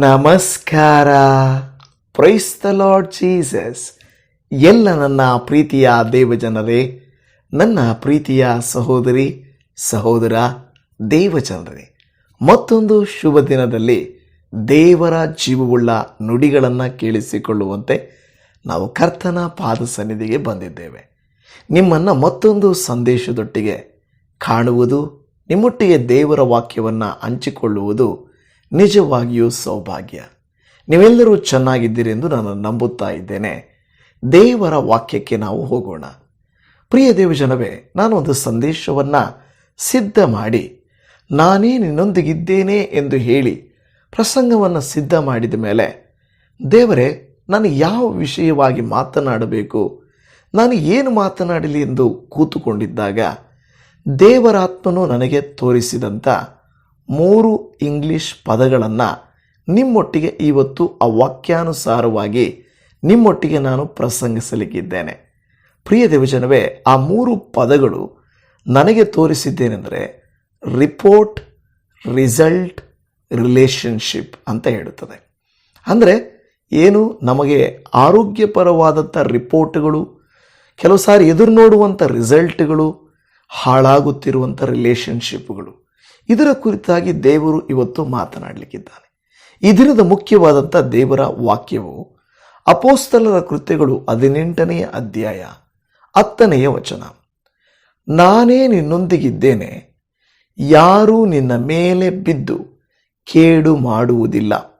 ನಮಸ್ಕಾರ. Price lord Jesus ಎಲ್ಲ ನನ್ನ ಪ್ರೀತಿಯ ದೇವಜನರೇ ನನ್ನ ಪ್ರೀತಿಯ ಸಹೋದರಿ, ಸಹೋದರ ದೇವಜನರೇ ಮತ್ತೊಂದು ಶುಭ ದಿನದಲ್ಲಿ ದೇವರ ಜೀವವುಳ್ಳ ನುಡಿಗಳನ್ನು ಕೇಳಿಸಿಕೊಳ್ಳುವಂತೆ ನಾವು ಕರ್ತನ ಪಾದ ಸನ್ನಿಧಿಗೆ ಬಂದಿದ್ದೇವೆ. ನಿಮ್ಮನ್ನು ಮತ್ತೊಂದು ಸಂದೇಶದೊಟ್ಟಿಗೆ ಕಾಣುವುದು, ನಿಮ್ಮೊಟ್ಟಿಗೆ ದೇವರ ವಾಕ್ಯವನ್ನು ಹಂಚಿಕೊಳ್ಳುವುದು ನಿಜವಾಗಿಯೂ ಸೌಭಾಗ್ಯ. ನೀವೆಲ್ಲರೂ ಚೆನ್ನಾಗಿದ್ದೀರಿ ಎಂದು ನಾನು ನಂಬುತ್ತಾ ಇದ್ದೇನೆ. ದೇವರ ವಾಕ್ಯಕ್ಕೆ ನಾವು ಹೋಗೋಣ. ಪ್ರಿಯ ದೇವಜನವೇ ನಾನು ಒಂದು ಸಂದೇಶವನ್ನು ಸಿದ್ಧ ಮಾಡಿ, ನಾನೇ ನಿನ್ನೊಂದಿಗಿದ್ದೇನೆ ಎಂದು ಹೇಳಿ ಪ್ರಸಂಗವನ್ನು ಸಿದ್ಧ ಮಾಡಿದ ಮೇಲೆ, ದೇವರೇ, ನಾನು ಯಾವ ವಿಷಯವಾಗಿ ಮಾತನಾಡಬೇಕು? ನಾನು ಏನು ಮಾತನಾಡಲಿ ಎಂದು ಕೂತುಕೊಂಡಿದ್ದಾಗ ದೇವರಾತ್ಮನು ನನಗೆ ತೋರಿಸಿದಂಥ ಮೂರು ಇಂಗ್ಲಿಷ್ ಪದಗಳನ್ನು ನಿಮ್ಮೊಟ್ಟಿಗೆ ಇವತ್ತು ಆ ವಾಕ್ಯಾನುಸಾರವಾಗಿ ನಿಮ್ಮೊಟ್ಟಿಗೆ ನಾನು ಪ್ರಸಂಗಿಸಲಿಕ್ಕಿದ್ದೇನೆ. ಪ್ರಿಯ ದೇವಜನವೇ ಆ ಮೂರು ಪದಗಳು ನನಗೆ ತೋರಿಸಿದ್ದೇನೆಂದರೆ ರಿಪೋರ್ಟ್ ರಿಸಲ್ಟ್ ರಿಲೇಷನ್ಶಿಪ್ ಅಂತ ಹೇಳುತ್ತದೆ. ಅಂದರೆ ಏನು? ನಮಗೆ ಆರೋಗ್ಯಪರವಾದಂಥ ರಿಪೋರ್ಟ್ಗಳು ಕೆಲವು ಸಾರಿ ಎದುರು ನೋಡುವಂಥ ರಿಸಲ್ಟ್ಗಳು ಹಾಳಾಗುತ್ತಿರುವಂಥ ರಿಲೇಷನ್ಶಿಪ್ಗಳು ಇದರ ಕುರಿತಾಗಿ ದೇವರು ಇವತ್ತು ಮಾತನಾಡಲಿಕ್ಕಿದ್ದಾನೆ. ಈ ದಿನದ ಮುಖ್ಯವಾದಂಥ ದೇವರ ವಾಕ್ಯವು ಅಪೋಸ್ತಲರ ಕೃತ್ಯಗಳು ಹದಿನೆಂಟನೆಯ ಅಧ್ಯಾಯ ಹತ್ತನೆಯ ವಚನ. ನಾನೇ ನಿನ್ನೊಂದಿಗಿದ್ದೇನೆ, ಯಾರೂ ನಿನ್ನ ಮೇಲೆ ಬಿದ್ದು ಕೇಡು ಮಾಡುವುದಿಲ್ಲ.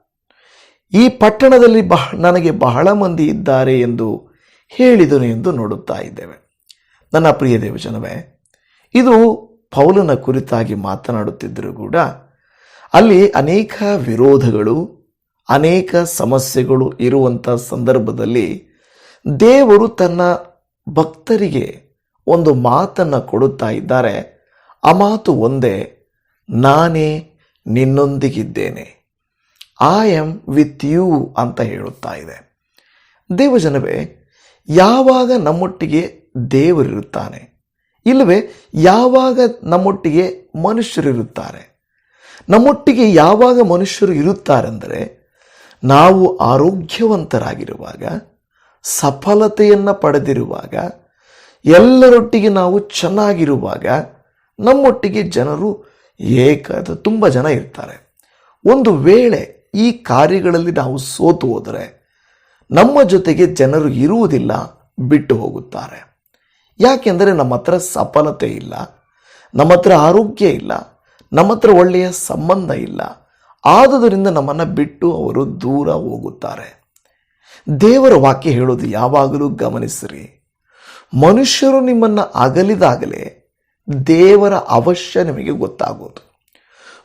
ಈ ಪಟ್ಟಣದಲ್ಲಿ ಬಹ, ನನಗೆ ಬಹಳ ಮಂದಿ ಇದ್ದಾರೆ ಎಂದು ಹೇಳಿದನು ಎಂದು ನೋಡುತ್ತಾ ಇದ್ದೇವೆ. ನನ್ನ ಪ್ರಿಯ ದೇವಜನವೇ, ಇದು ಪೌಲನ ಕುರಿತಾಗಿ ಮಾತನಾಡುತ್ತಿದ್ದರೂ ಕೂಡ ಅಲ್ಲಿ ಅನೇಕ ವಿರೋಧಗಳು, ಅನೇಕ ಸಮಸ್ಯೆಗಳು ಇರುವಂಥ ಸಂದರ್ಭದಲ್ಲಿ ದೇವರು ತನ್ನ ಭಕ್ತರಿಗೆ ಒಂದು ಮಾತನ್ನು ಕೊಡುತ್ತಾ ಇದ್ದಾರೆ. ಆ ಮಾತು ಒಂದೇ, ನಾನೇ ನಿನ್ನೊಂದಿಗಿದ್ದೇನೆ. ಐ ಆಮ್ ವಿತ್ ಯು ಅಂತ ಹೇಳುತ್ತಾ ಇದೆ. ದೇವಜನವೇ, ಯಾವಾಗ ನಮ್ಮೊಟ್ಟಿಗೆ ದೇವರಿರುತ್ತಾನೆ? ಇಲ್ಲವೇ, ಯಾವಾಗ ನಮ್ಮೊಟ್ಟಿಗೆ ಮನುಷ್ಯರಿರುತ್ತಾರೆ ನಮ್ಮೊಟ್ಟಿಗೆ ಯಾವಾಗ ಮನುಷ್ಯರು ಇರುತ್ತಾರೆಂದರೆ, ನಾವು ಆರೋಗ್ಯವಂತರಾಗಿರುವಾಗ, ಸಫಲತೆಯನ್ನು ಪಡೆದಿರುವಾಗ, ಎಲ್ಲರೊಟ್ಟಿಗೆ ನಾವು ಚೆನ್ನಾಗಿರುವಾಗ, ನಮ್ಮೊಟ್ಟಿಗೆ ಜನರು ಏಕ ತುಂಬ ಜನ ಇರ್ತಾರೆ. ಒಂದು ವೇಳೆ ಈ ಕಾರ್ಯಗಳಲ್ಲಿ ನಾವು ಸೋತು ಹೋದರೆ, ನಮ್ಮ ಜೊತೆಗೆ ಜನರು ಇರುವುದಿಲ್ಲ, ಬಿಟ್ಟು ಹೋಗುತ್ತಾರೆ. ಯಾಕೆಂದರೆ ನಮ್ಮ ಹತ್ರ ಸಫಲತೆ ಇಲ್ಲ, ನಮ್ಮ ಹತ್ರ ಆರೋಗ್ಯ ಇಲ್ಲ, ನಮ್ಮ ಹತ್ರ ಒಳ್ಳೆಯ ಸಂಬಂಧ ಇಲ್ಲ. ಆದುದರಿಂದ ನಮ್ಮನ್ನು ಬಿಟ್ಟು ಅವರು ದೂರ ಹೋಗುತ್ತಾರೆ. ದೇವರ ವಾಕ್ಯ ಹೇಳೋದು ಯಾವಾಗಲೂ ಗಮನಿಸಿರಿ. ಮನುಷ್ಯರು ನಿಮ್ಮನ್ನು ಅಗಲಿದಾಗಲೇ ದೇವರ ಅವಶ್ಯ ನಿಮಗೆ ಗೊತ್ತಾಗೋದು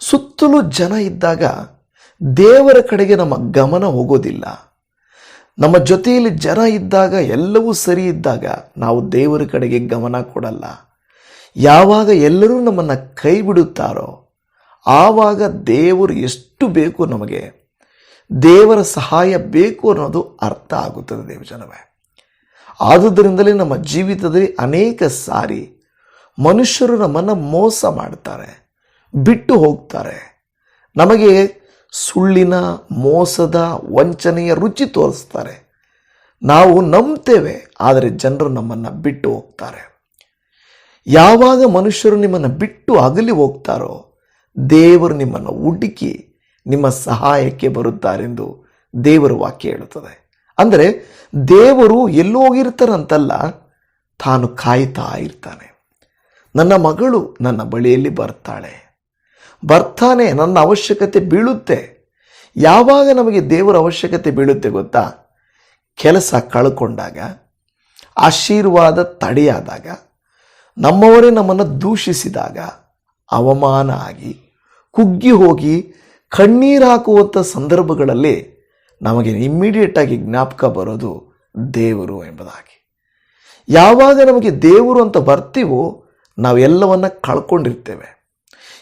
ಸುತ್ತಲೂ ಜನ ಇದ್ದಾಗ ದೇವರ ಕಡೆಗೆ ನಮ್ಮ ಗಮನ ಹೋಗೋದಿಲ್ಲ. ನಮ್ಮ ಜೊತೆಯಲ್ಲಿ ಜನ ಇದ್ದಾಗ, ಎಲ್ಲವೂ ಸರಿ ಇದ್ದಾಗ ನಾವು ದೇವರ ಕಡೆಗೆ ಗಮನ ಕೊಡಲ್ಲ. ಯಾವಾಗ ಎಲ್ಲರೂ ನಮ್ಮನ್ನು ಕೈ ಬಿಡುತ್ತಾರೋ ಆವಾಗ ದೇವರು ಎಷ್ಟು ಬೇಕು ನಮಗೆ, ದೇವರ ಸಹಾಯ ಬೇಕು ಅನ್ನೋದು ಅರ್ಥ ಆಗುತ್ತದೆ ದೇವಜನವೇ ಆದುದರಿಂದಲೇ ನಮ್ಮ ಜೀವಿತದಲ್ಲಿ ಅನೇಕ ಸಾರಿ ಮನುಷ್ಯರು ನಮ್ಮನ್ನು ಮೋಸ ಮಾಡ್ತಾರೆ, ಬಿಟ್ಟು ಹೋಗ್ತಾರೆ. ನಮಗೆ ಸುಳ್ಳಿನ ಮೋಸದ ವಂಚನೆಯ ರುಚಿ ತೋರಿಸ್ತಾರೆ. ನಾವು ನಂಬ್ತೇವೆ, ಆದರೆ ಜನರು ನಮ್ಮನ್ನು ಬಿಟ್ಟು ಹೋಗ್ತಾರೆ. ಯಾವಾಗ ಮನುಷ್ಯರು ನಿಮ್ಮನ್ನು ಬಿಟ್ಟು ಅಗಲಿ ಹೋಗ್ತಾರೋ, ದೇವರು ನಿಮ್ಮನ್ನು ಹುಡುಕಿ ನಿಮ್ಮ ಸಹಾಯಕ್ಕೆ ಬರುತ್ತಾರೆಂದು ದೇವರು ವಾಕ್ಯ ಹೇಳುತ್ತದೆ. ಅಂದರೆ, ದೇವರು ಎಲ್ಲೋಗಿರ್ತಾರಂತಲ್ಲ ತಾನು ಕಾಯ್ತಾ ಇರ್ತಾನೆ. ನನ್ನ ಮಗಳು ನನ್ನ ಬಳಿಯಲ್ಲಿ ಬರ್ತಾಳೆ. ಬರ್ತಾನೆ, ನನ್ನ ಅವಶ್ಯಕತೆ ಬೀಳುತ್ತೆ. ಯಾವಾಗ ನಮಗೆ ದೇವರ ಅವಶ್ಯಕತೆ ಬೀಳುತ್ತೆ ಗೊತ್ತಾ? ಕೆಲಸ ಕಳ್ಕೊಂಡಾಗ, ಆಶೀರ್ವಾದ ತಡೆಯಾದಾಗ, ನಮ್ಮವರೇ ನಮ್ಮನ್ನು ದೂಷಿಸಿದಾಗ, ಅವಮಾನ ಆಗಿ, ಕುಗ್ಗಿ ಹೋಗಿ, ಕಣ್ಣೀರು ಹಾಕುವಂಥ ಸಂದರ್ಭಗಳಲ್ಲಿ ನಮಗೆ ಇಮ್ಮಿಡಿಯೇಟ್ ಆಗಿ ಜ್ಞಾಪಕ ಬರೋದು ದೇವರು ಎಂಬುದಾಗಿ. ಯಾವಾಗ ನಮಗೆ ದೇವರು ಅಂತ ಬರ್ತೀವೋ, ನಾವೆಲ್ಲವನ್ನ ಕಳ್ಕೊಂಡಿರ್ತೇವೆ.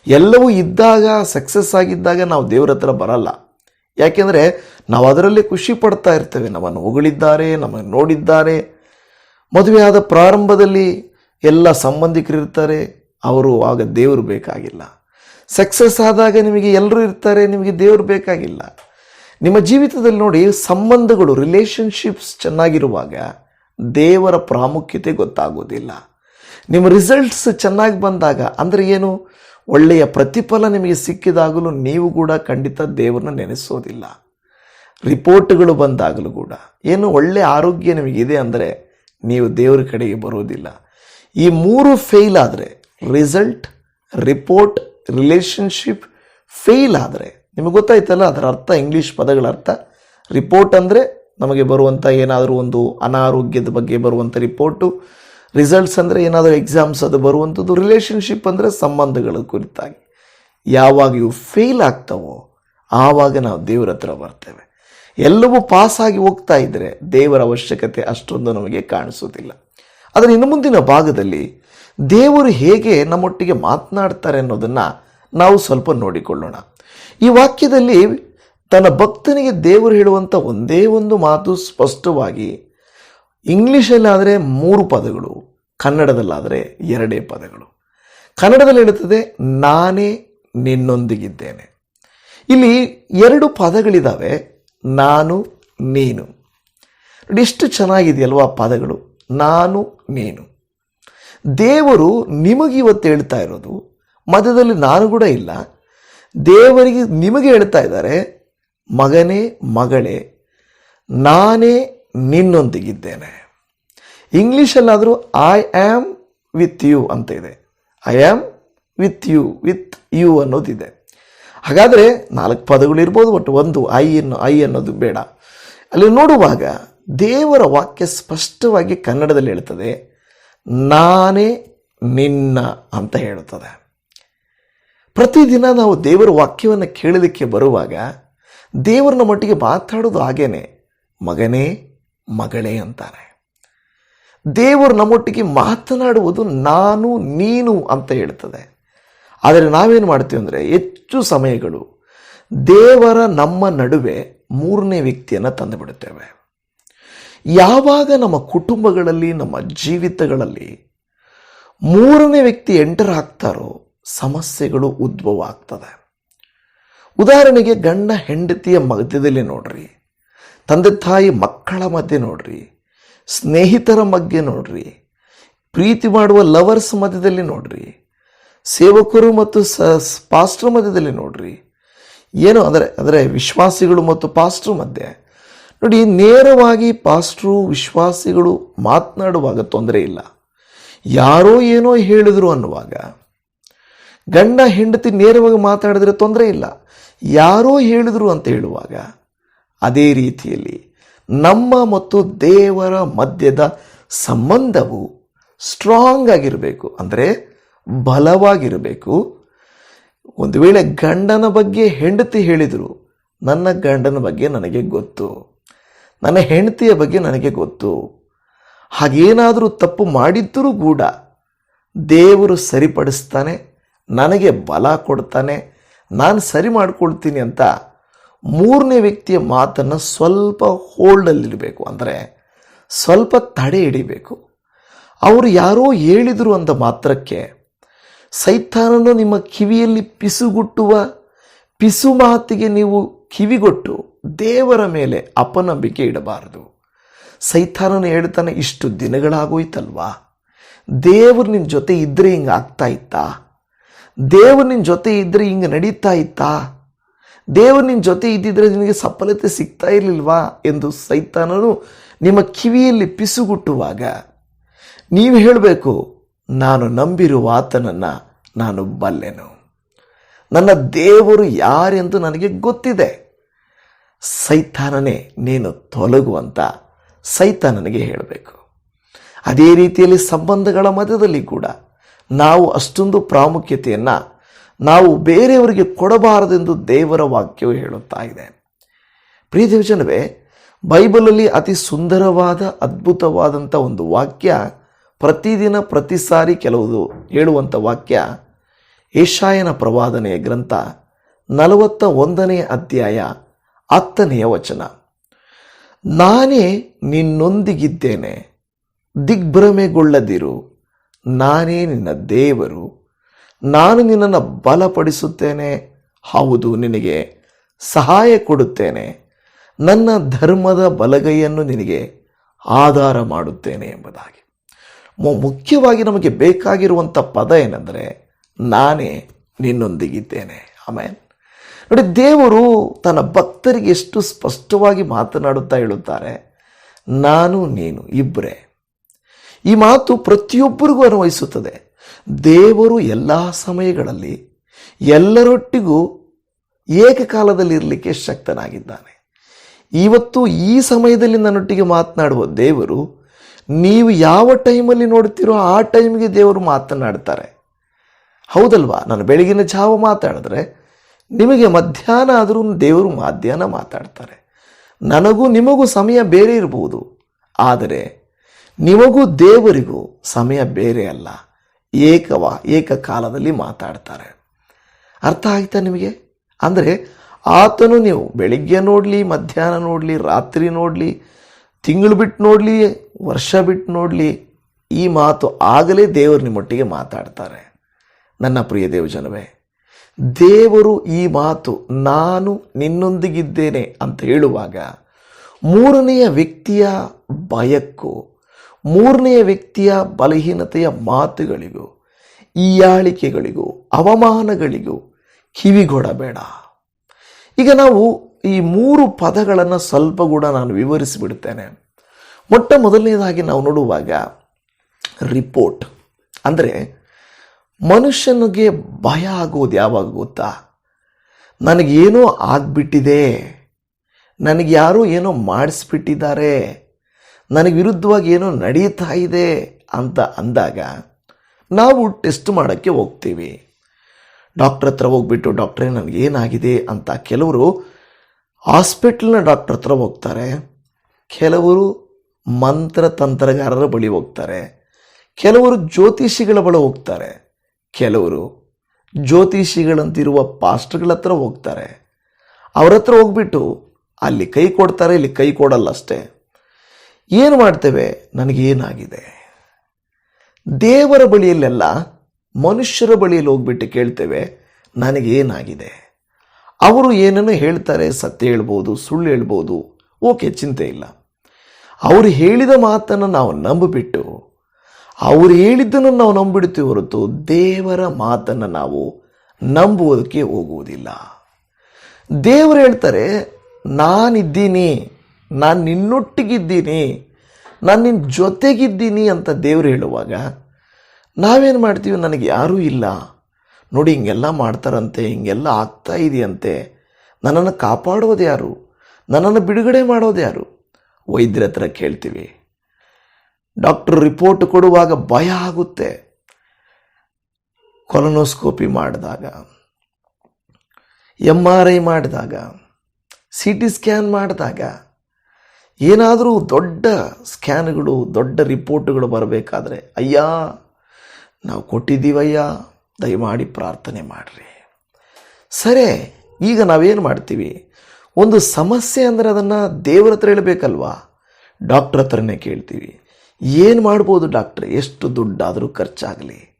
ಎಲ್ಲವೂ ಇದ್ದಾಗ ಸಕ್ಸಸ್ ಆಗಿದ್ದಾಗ ನಾವು ದೇವರ ಹತ್ರ ಬರಲ್ಲ. ಯಾಕೆಂದರೆ ನಾವು ಅದರಲ್ಲೇ ಖುಷಿ ಪಡ್ತಾ ಇರ್ತೇವೆ. ನಮ್ಮನ್ನು ಹೊಗಳಿದ್ದಾರೆ, ನಮ್ಮನ್ನು ನೋಡಿದ್ದಾರೆ. ಮದುವೆಯಾದ ಪ್ರಾರಂಭದಲ್ಲಿ ಎಲ್ಲ ಸಂಬಂಧಿಕರು ಇರ್ತಾರೆ. ಅವರು ಆಗ ದೇವರು ಬೇಕಾಗಿಲ್ಲ. ಸಕ್ಸಸ್ ಆದಾಗ ನಿಮಗೆ ಎಲ್ಲರೂ ಇರ್ತಾರೆ, ನಿಮಗೆ ದೇವರು ಬೇಕಾಗಿಲ್ಲ. ನಿಮ್ಮ ಜೀವಿತದಲ್ಲಿ ನೋಡಿ, ಸಂಬಂಧಗಳು ರಿಲೇಷನ್ಶಿಪ್ಸ್ ಚೆನ್ನಾಗಿರುವಾಗ ದೇವರ ಪ್ರಾಮುಖ್ಯತೆ ಗೊತ್ತಾಗೋದಿಲ್ಲ ನಿಮ್ಮ ರಿಸಲ್ಟ್ಸ್ ಚೆನ್ನಾಗಿ ಬಂದಾಗ, ಅಂದರೆ ಏನು? ಒಳ್ಳೆಯ ಪ್ರತಿಫಲ ನಿಮಗೆ ಸಿಕ್ಕಿದಾಗಲೂ ನೀವು ಕೂಡ ಖಂಡಿತ ದೇವರನ್ನ ನೆನೆಸೋದಿಲ್ಲ. ರಿಪೋರ್ಟ್ಗಳು ಬಂದಾಗಲೂ ಕೂಡ. ಏನು ಒಳ್ಳೆಯ ಆರೋಗ್ಯ ನಿಮಗಿದೆ ಅಂದರೆ ನೀವು ದೇವರ ಕಡೆಗೆ ಬರೋದಿಲ್ಲ. ಈ ಮೂರು ಫೇಲ್ ಆದರೆ ರಿಸಲ್ಟ್ ರಿಪೋರ್ಟ್ ರಿಲೇಷನ್ಶಿಪ್ ಫೇಲ್ ಆದರೆ, ನಿಮಗೆ ಗೊತ್ತಾಯ್ತಲ್ಲ ಅದರ ಅರ್ಥ ಇಂಗ್ಲೀಷ್ ಪದಗಳ ಅರ್ಥ? ರಿಪೋರ್ಟ್ ಅಂದರೆ ನಮಗೆ ಬರುವಂಥ ಏನಾದರೂ ಒಂದು ಅನಾರೋಗ್ಯದ ಬಗ್ಗೆ ಬರುವಂಥ ರಿಪೋರ್ಟು ರಿಸಲ್ಟ್ಸ್ ಅಂದರೆ ಏನಾದರೂ ಎಕ್ಸಾಮ್ಸ್ ಅದು ಬರುವಂಥದ್ದು ರಿಲೇಷನ್ಶಿಪ್ ಅಂದರೆ ಸಂಬಂಧಗಳ ಕುರಿತಾಗಿ. ಯಾವಾಗ ಇವು ಫೇಲ್ ಆಗ್ತವೋ ಆವಾಗ ನಾವು ದೇವರ ಹತ್ರ ಬರ್ತೇವೆ. ಎಲ್ಲವೂ ಪಾಸಾಗಿ ಹೋಗ್ತಾ ಇದ್ದರೆ ದೇವರ ಅವಶ್ಯಕತೆ ಅಷ್ಟೊಂದು ನಮಗೆ ಕಾಣಿಸೋದಿಲ್ಲ ಆದರೆ ಇನ್ನು ಮುಂದಿನ ಭಾಗದಲ್ಲಿ ದೇವರು ಹೇಗೆ ನಮ್ಮೊಟ್ಟಿಗೆ ಮಾತನಾಡ್ತಾರೆ ಅನ್ನೋದನ್ನು ನಾವು ಸ್ವಲ್ಪ ನೋಡಿಕೊಳ್ಳೋಣ. ಈ ವಾಕ್ಯದಲ್ಲಿ ತನ್ನ ಭಕ್ತನಿಗೆ ದೇವರು ಹೇಳುವಂಥ ಒಂದೇ ಒಂದು ಮಾತು ಸ್ಪಷ್ಟವಾಗಿ ಇಂಗ್ಲೀಷಲ್ಲಾದರೆ ಮೂರು ಪದಗಳು, ಕನ್ನಡದಲ್ಲಾದರೆ ಎರಡೇ ಪದಗಳು. ಕನ್ನಡದಲ್ಲಿ ಹೇಳುತ್ತದೆ, ನಾನೇ ನಿನ್ನೊಂದಿಗಿದ್ದೇನೆ. ಇಲ್ಲಿ ಎರಡು ಪದಗಳಿದ್ದಾವೆ ನಾನು, ನೀನು. ನೋಡಿ ಎಷ್ಟು ಚೆನ್ನಾಗಿದೆಯಲ್ವ ಪದಗಳು, ನಾನು, ನೀನು. ದೇವರು ನಿಮಗೆ ಇವತ್ತು ಹೇಳ್ತಾ ಇರೋದು, ಮಧ್ಯದಲ್ಲಿ ನಾನು ಕೂಡ ಇಲ್ಲ. ದೇವರಿಗೆ ನಿಮಗೆ ಹೇಳ್ತಾ ಇದ್ದಾರೆ, ಮಗನೇ ಮಗಳೇ, ನಾನೇ ನಿನ್ನೊಂದಿಗಿದ್ದೇನೆ. ಇಂಗ್ಲೀಷಲ್ಲಾದರೂ ಐ ಆಮ್ ವಿತ್ ಯು ಅಂತ ಇದೆ. I am with you with you ಅನ್ನೋದಿದೆ. ಹಾಗಾದರೆ ನಾಲ್ಕು ಪದಗಳು ಇರ್ಬೋದು, ಒಟ್ಟು ಒಂದು ಐ ಅನ್ನು ಐ ಅನ್ನೋದು ಬೇಡ. ಅಲ್ಲಿ ನೋಡುವಾಗ ದೇವರ ವಾಕ್ಯ ಸ್ಪಷ್ಟವಾಗಿ ಕನ್ನಡದಲ್ಲಿ ಹೇಳ್ತದೆ, ನಾನೇ ನಿನ್ನ ಅಂತ ಹೇಳುತ್ತದೆ. ಪ್ರತಿದಿನ ನಾವು ದೇವರ ವಾಕ್ಯವನ್ನು ಕೇಳಲಿಕ್ಕೆ ಬರುವಾಗ ದೇವರನ್ನ ಮಟ್ಟಿಗೆ ಮಾತಾಡೋದು ಹಾಗೇನೆ, ಮಗನೇ ಮಗಳೇ ಅಂತಾರೆ. ದೇವರು ನಮ್ಮೊಟ್ಟಿಗೆ ಮಾತನಾಡುವುದು ನಾನು, ನೀನು ಅಂತ ಹೇಳ್ತದೆ. ಆದರೆ ನಾವೇನು ಮಾಡ್ತೀವಿ ಅಂದರೆ ಹೆಚ್ಚು ಸಮಯಗಳು ದೇವರ ನಮ್ಮ ನಡುವೆ ಮೂರನೇ ವ್ಯಕ್ತಿಯನ್ನು ತಂದುಬಿಡುತ್ತೇವೆ ಯಾವಾಗ ನಮ್ಮ ಕುಟುಂಬಗಳಲ್ಲಿ, ನಮ್ಮ ಜೀವಿತಗಳಲ್ಲಿ ಮೂರನೇ ವ್ಯಕ್ತಿ ಎಂಟರ್ ಆಗ್ತಾರೋ ಸಮಸ್ಯೆಗಳು ಉದ್ಭವ ಆಗ್ತದೆ. ಉದಾಹರಣೆಗೆ ಗಂಡ ಹೆಂಡತಿಯ ಮಧ್ಯದಲ್ಲಿ ನೋಡ್ರಿ. ತಂದೆ ತಾಯಿ ಮಕ್ಕಳ ಮಧ್ಯೆ ನೋಡ್ರಿ, ಸ್ನೇಹಿತರ ಮಧ್ಯೆ ನೋಡ್ರಿ, ಪ್ರೀತಿ ಮಾಡುವ ಲವರ್ಸ್ ಮಧ್ಯದಲ್ಲಿ ನೋಡ್ರಿ, ಸೇವಕರು ಮತ್ತು ಸ ಪಾಸ್ಟ್ರ್ ಮಧ್ಯದಲ್ಲಿ ನೋಡ್ರಿ. ಏನು ಅಂದರೆ ಅಂದರೆ ವಿಶ್ವಾಸಿಗಳು ಮತ್ತು ಪಾಸ್ಟ್ರ ಮಧ್ಯೆ. ನೋಡಿ, ನೇರವಾಗಿ ಪಾಸ್ಟ್ರು ವಿಶ್ವಾಸಿಗಳು ಮಾತನಾಡುವಾಗ ತೊಂದರೆ ಇಲ್ಲ. ಯಾರೋ ಏನೋ ಹೇಳಿದರು ಅನ್ನುವಾಗ, ಗಂಡ ಹೆಂಡತಿ ನೇರವಾಗಿ ಮಾತಾಡಿದರೆ ತೊಂದರೆ ಇಲ್ಲ. ಯಾರೋ ಹೇಳಿದರು ಅಂತ ಹೇಳುವಾಗ ಅದೇ ರೀತಿಯಲ್ಲಿ ನಮ್ಮ ಮತ್ತು ದೇವರ ಮಧ್ಯದ ಸಂಬಂಧವು ಸ್ಟ್ರಾಂಗ್ ಆಗಿರಬೇಕು. ಅಂದರೆ ಬಲವಾಗಿರಬೇಕು. ಒಂದು ವೇಳೆ ಗಂಡನ ಬಗ್ಗೆ ಹೆಂಡತಿ ಹೇಳಿದರು, ನನ್ನ ಗಂಡನ ಬಗ್ಗೆ ನನಗೆ ಗೊತ್ತು. ನನ್ನ ಹೆಂಡತಿಯ ಬಗ್ಗೆ ನನಗೆ ಗೊತ್ತು. ಹಾಗೇನಾದರೂ ತಪ್ಪು ಮಾಡಿದ್ದರೂ ಕೂಡ ದೇವರು ಸರಿಪಡಿಸ್ತಾನೆ, ನನಗೆ ಬಲ ಕೊಡ್ತಾನೆ, ನಾನು ಸರಿ ಮಾಡಿಕೊಳ್ತೀನಿ ಅಂತ ಮೂರನೇ ವ್ಯಕ್ತಿಯ ಮಾತನ್ನು ಸ್ವಲ್ಪ ಹೋಲ್ಡಲ್ಲಿರಬೇಕು ಅಂದರೆ ಸ್ವಲ್ಪ ತಡೆ ಹಿಡಿಬೇಕು. ಅವರು ಯಾರೋ ಹೇಳಿದರು ಅಂತ ಮಾತ್ರಕ್ಕೆ ಸೈತಾನನು ನಿಮ್ಮ ಕಿವಿಯಲ್ಲಿ ಪಿಸುಗುಟ್ಟುವ ಪಿಸು ಮಾತಿಗೆ ನೀವು ಕಿವಿಗೊಟ್ಟು ದೇವರ ಮೇಲೆ ಅಪನಂಬಿಕೆ ಇಡಬಾರದು. ಸೈತಾನನು ಹೇಳ್ತಾನೆ, ಇಷ್ಟು ದಿನಗಳಾಗೋಯ್ತಲ್ವಾ? ದೇವರು ನಿನ್ನ ಜೊತೆ ಇದ್ದರೆ ಹಿಂಗೆ ಆಗ್ತಾ ಇತ್ತಾ? ದೇವರು ನಿನ್ನ ಜೊತೆ ಇದ್ದರೆ ಹಿಂಗೆ ನಡೀತಾ ಇತ್ತಾ? ದೇವರು ನಿನ್ನ ಜೊತೆ ಇದ್ದಿದ್ರೆ ನಿನಗೆ ಸಫಲತೆ ಸಿಗ್ತಾ ಇರಲಿಲ್ವಾ ಎಂದು ಸೈತಾನನು ನಿಮ್ಮ ಕಿವಿಯಲ್ಲಿ ಪಿಸುಗುಟ್ಟುವಾಗ, ನೀವು ಹೇಳಬೇಕು, ನಾನು ನಂಬಿರುವ ಆತನನ್ನು ನಾನು ಬಲ್ಲೆನು. ನನ್ನ ದೇವರು ಯಾರೆಂದು ನನಗೆ ಗೊತ್ತಿದೆ. ಸೈತಾನನೇ, ನೀನು ತೊಲಗು ಅಂತ ಸೈತಾನನಿಗೆ ಹೇಳಬೇಕು. ಅದೇ ರೀತಿಯಲ್ಲಿ ಸಂಬಂಧಗಳ ಮಧ್ಯದಲ್ಲಿ ಕೂಡ ನಾವು ಅಷ್ಟೊಂದು ಪ್ರಾಮುಖ್ಯತೆಯನ್ನು ನಾವು ಬೇರೆಯವರಿಗೆ ಕೊಡಬಾರದೆಂದು ದೇವರ ವಾಕ್ಯವು ಹೇಳುತ್ತಾ ಇದೆ. ಪ್ರೀತಿ ವಿಜನವೇ ಬೈಬಲಲ್ಲಿ ಅತಿ ಸುಂದರವಾದ ಅದ್ಭುತವಾದಂಥ ಒಂದು ವಾಕ್ಯ ಪ್ರತಿದಿನ, ಪ್ರತಿ ಸಾರಿ ಕೆಲವುದು ಹೇಳುವಂಥ ವಾಕ್ಯ ಏಷಾಯನ ಪ್ರವಾದನೆಯ ಗ್ರಂಥ ನಲವತ್ತ ಒಂದನೇ ಅಧ್ಯಾಯ ಹತ್ತನೆಯ ವಚನ. ನಾನೇ ನಿನ್ನೊಂದಿಗಿದ್ದೇನೆ, ದಿಗ್ಭ್ರಮೆಗೊಳ್ಳದಿರು. ನಾನೇ ನಿನ್ನ ದೇವರು. ನಾನು ನಿನ್ನನ್ನು ಬಲಪಡಿಸುತ್ತೇನೆ. ಹೌದು, ನಿನಗೆ ಸಹಾಯ ಕೊಡುತ್ತೇನೆ. ನನ್ನ ಧರ್ಮದ ಬಲಗೈಯನ್ನು ನಿನಗೆ ಆಧಾರ ಮಾಡುತ್ತೇನೆ ಎಂಬುದಾಗಿ. ಮುಖ್ಯವಾಗಿ ನಮಗೆ ಬೇಕಾಗಿರುವಂಥ ಪದ ಏನೆಂದರೆ, ನಾನೇ ನಿನ್ನೊಂದಿಗಿದ್ದೇನೆ. ಆಮೇಲೆ ನೋಡಿ, ದೇವರು ತನ್ನ ಭಕ್ತರಿಗೆ ಎಷ್ಟು ಸ್ಪಷ್ಟವಾಗಿ ಮಾತನಾಡುತ್ತಾ ಹೇಳುತ್ತಾರೆ, ನಾನು, ನೀನು ಇಬ್ಬರೇ ಈ ಮಾತು ಪ್ರತಿಯೊಬ್ಬರಿಗೂ ಅನ್ವಯಿಸುತ್ತದೆ. ದೇವರು ಎಲ್ಲ ಸಮಯಗಳಲ್ಲಿ ಎಲ್ಲರೊಟ್ಟಿಗೂ ಏಕಕಾಲದಲ್ಲಿ ಇರಲಿಕ್ಕೆ ಶಕ್ತನಾಗಿದ್ದಾನೆ. ಇವತ್ತು ಈ ಸಮಯದಲ್ಲಿ ನನ್ನೊಟ್ಟಿಗೆ ಮಾತನಾಡುವ ದೇವರು, ನೀವು ಯಾವ ಟೈಮಲ್ಲಿ ನೋಡ್ತೀರೋ ಆ ಟೈಮ್ಗೆ ದೇವರು ಮಾತನಾಡ್ತಾರೆ. ಹೌದಲ್ವಾ? ನಾನು ಬೆಳಗಿನ ಜಾವ ಮಾತಾಡಿದ್ರೆ ನಿಮಗೆ ಮಧ್ಯಾಹ್ನ ಆದರೂ ದೇವರು ಮಧ್ಯಾಹ್ನ ಮಾತಾಡ್ತಾರೆ. ನನಗೂ ನಿಮಗೂ ಸಮಯ ಬೇರೆ ಇರಬಹುದು. ಆದರೆ ನಿಮಗೂ ದೇವರಿಗೂ ಸಮಯ ಬೇರೆ ಅಲ್ಲ. ಏಕವ, ಏಕಕಾಲದಲ್ಲಿ ಮಾತಾಡ್ತಾರೆ. ಅರ್ಥ ಆಯ್ತಾ ನಿಮಗೆ? ಅಂದರೆ ಆತನು ನೀವು ಬೆಳಿಗ್ಗೆ ನೋಡಲಿ, ಮಧ್ಯಾಹ್ನ ನೋಡಲಿ, ರಾತ್ರಿ ನೋಡಲಿ, ತಿಂಗಳು ಬಿಟ್ಟು ನೋಡಲಿ, ವರ್ಷ ಬಿಟ್ಟು ನೋಡಲಿ, ಈ ಮಾತು ಆಗಲೇ ದೇವರು ನಿಮ್ಮೊಟ್ಟಿಗೆ ಮಾತಾಡ್ತಾರೆ. ನನ್ನ ಪ್ರಿಯ ದೇವಜನವೇ, ದೇವರು ಈ ಮಾತು ನಾನು ನಿನ್ನೊಂದಿಗಿದ್ದೇನೆ ಅಂತ ಹೇಳುವಾಗ ಮೂರನೆಯ ವ್ಯಕ್ತಿಯ ಭಯಕ್ಕೂ ಮೂರನೆಯ ವ್ಯಕ್ತಿಯ ಬಲಹೀನತೆಯ ಮಾತುಗಳಿಗೂ ಈಯಾಳಿಕೆಗಳಿಗೂ ಅವಮಾನಗಳಿಗೂ ಕಿವಿಗೊಡಬೇಡ. ಈಗ ನಾವು ಈ ಮೂರು ಪದಗಳನ್ನು ಸ್ವಲ್ಪ ಕೂಡ ನಾನು ವಿವರಿಸಿಬಿಡ್ತೇನೆ. ಮೊಟ್ಟ ಮೊದಲನೇದಾಗಿ ನಾವು ನೋಡುವಾಗ ರಿಪೋರ್ಟ್ ಅಂದರೆ ಮನುಷ್ಯನಿಗೆ ಭಯ ಆಗೋದು ಯಾವಾಗ ಗೊತ್ತಾ? ನನಗೇನೋ ಆಗ್ಬಿಟ್ಟಿದೆ. ನನಗೆ ಯಾರೋ ಏನೋ ಮಾಡಿಸ್ಬಿಟ್ಟಿದ್ದಾರೆ. ನನಗೆ ವಿರುದ್ಧವಾಗಿ ಏನೋ ನಡೀತಾ ಇದೆ ಅಂತ ಅಂದಾಗ ನಾವು ಟೆಸ್ಟ್ ಮಾಡೋಕ್ಕೆ ಹೋಗ್ತೀವಿ. ಡಾಕ್ಟ್ರ್ ಹತ್ರ ಹೋಗ್ಬಿಟ್ಟು, ಡಾಕ್ಟ್ರೇ ನನಗೇನಾಗಿದೆ ಅಂತ ಕೆಲವರು ಹಾಸ್ಪಿಟ್ಲ್ನ ಡಾಕ್ಟ್ರ್ ಹತ್ರ ಹೋಗ್ತಾರೆ. ಕೆಲವರು ಮಂತ್ರ ತಂತ್ರಗಾರರ ಬಳಿ ಹೋಗ್ತಾರೆ. ಕೆಲವರು ಜ್ಯೋತಿಷಿಗಳ ಬಳಿ ಹೋಗ್ತಾರೆ. ಕೆಲವರು ಜ್ಯೋತಿಷಿಗಳಂತಿರುವ ಪಾಸ್ಟರ್ಗಳ ಹತ್ರ ಹೋಗ್ತಾರೆ. ಅವ್ರ ಹತ್ರ ಹೋಗ್ಬಿಟ್ಟು, ಅಲ್ಲಿ ಕೈ ಕೊಡ್ತಾರೆ, ಇಲ್ಲಿ ಕೈ ಕೊಡಲ್ಲ ಅಷ್ಟೇ. ಏನು ಮಾಡ್ತೇವೆ? ನನಗೇನಾಗಿದೆ? ದೇವರ ಬಳಿಯಲ್ಲೆಲ್ಲ ಮನುಷ್ಯರ ಬಳಿಯಲ್ಲಿ ಹೋಗ್ಬಿಟ್ಟು ಕೇಳ್ತೇವೆ, ನನಗೇನಾಗಿದೆ? ಅವರು ಏನನ್ನು ಹೇಳ್ತಾರೆ? ಸತ್ಯ ಹೇಳ್ಬೋದು, ಸುಳ್ಳು ಹೇಳ್ಬೋದು, ಓಕೆ, ಚಿಂತೆ ಇಲ್ಲ. ಅವರು ಹೇಳಿದ ಮಾತನ್ನು ನಾವು ನಂಬಿಬಿಟ್ಟು, ಅವರು ಹೇಳಿದ್ದನ್ನು ನಾವು ನಂಬಿಡ್ತೀವಿ ಹೊರತು ದೇವರ ಮಾತನ್ನು ನಾವು ನಂಬುವುದಕ್ಕೆ ಹೋಗುವುದಿಲ್ಲ. ದೇವರು ಹೇಳ್ತಾರೆ, ನಾನಿದ್ದೀನಿ. ನಾನು ನಿನ್ನೊಟ್ಟಿಗಿದ್ದೀನಿ, ನಾನು ನಿನ್ನ ಜೊತೆಗಿದ್ದೀನಿ ಅಂತ ದೇವರು ಹೇಳುವಾಗ ನಾವೇನು ಮಾಡ್ತೀವಿ? ನನಗೆ ಯಾರೂ ಇಲ್ಲ. ನೋಡಿ, ಹಿಂಗೆಲ್ಲ ಮಾಡ್ತಾರಂತೆ, ಹಿಂಗೆಲ್ಲ ಆಗ್ತಾ ಇದೆಯಂತೆ. ನನ್ನನ್ನು ಕಾಪಾಡೋದು ಯಾರು? ನನ್ನನ್ನು ಬಿಡುಗಡೆ ಮಾಡೋದು ಯಾರು? ವೈದ್ಯರ ಹತ್ರ ಕೇಳ್ತೀವಿ. ಡಾಕ್ಟರ್ ರಿಪೋರ್ಟ್ ಕೊಡುವಾಗ ಭಯ ಆಗುತ್ತೆ. ಕೊಲನೋಸ್ಕೋಪಿ ಮಾಡಿದಾಗ ಎಂ ಆರ್ ಐ ಮಾಡಿದಾಗ ಸಿ ಟಿ ಸ್ಕ್ಯಾನ್ ಮಾಡಿದಾಗ ಏನಾದರೂ ದೊಡ್ಡ ಸ್ಕ್ಯಾನ್ಗಳು, ದೊಡ್ಡ ರಿಪೋರ್ಟ್ಗಳು ಬರಬೇಕಾದ್ರೆ, ಅಯ್ಯ, ನಾವು ಕೊಟ್ಟಿದ್ದೀವಯ್ಯ, ದಯಮಾಡಿ ಪ್ರಾರ್ಥನೆ ಮಾಡಿರಿ. ಸರಿ, ಈಗ ನಾವೇನು ಮಾಡ್ತೀವಿ? ಒಂದು ಸಮಸ್ಯೆ ಅಂದರೆ ಅದನ್ನು ದೇವ್ರ ಹತ್ರ ಹೇಳಬೇಕಲ್ವಾ? ಡಾಕ್ಟ್ರ್ ಹತ್ರನೇ ಕೇಳ್ತೀವಿ. ಏನು ಮಾಡ್ಬೋದು ಡಾಕ್ಟ್ರ್? ಎಷ್ಟು ದುಡ್ಡಾದರೂ ಖರ್ಚಾಗಲಿ.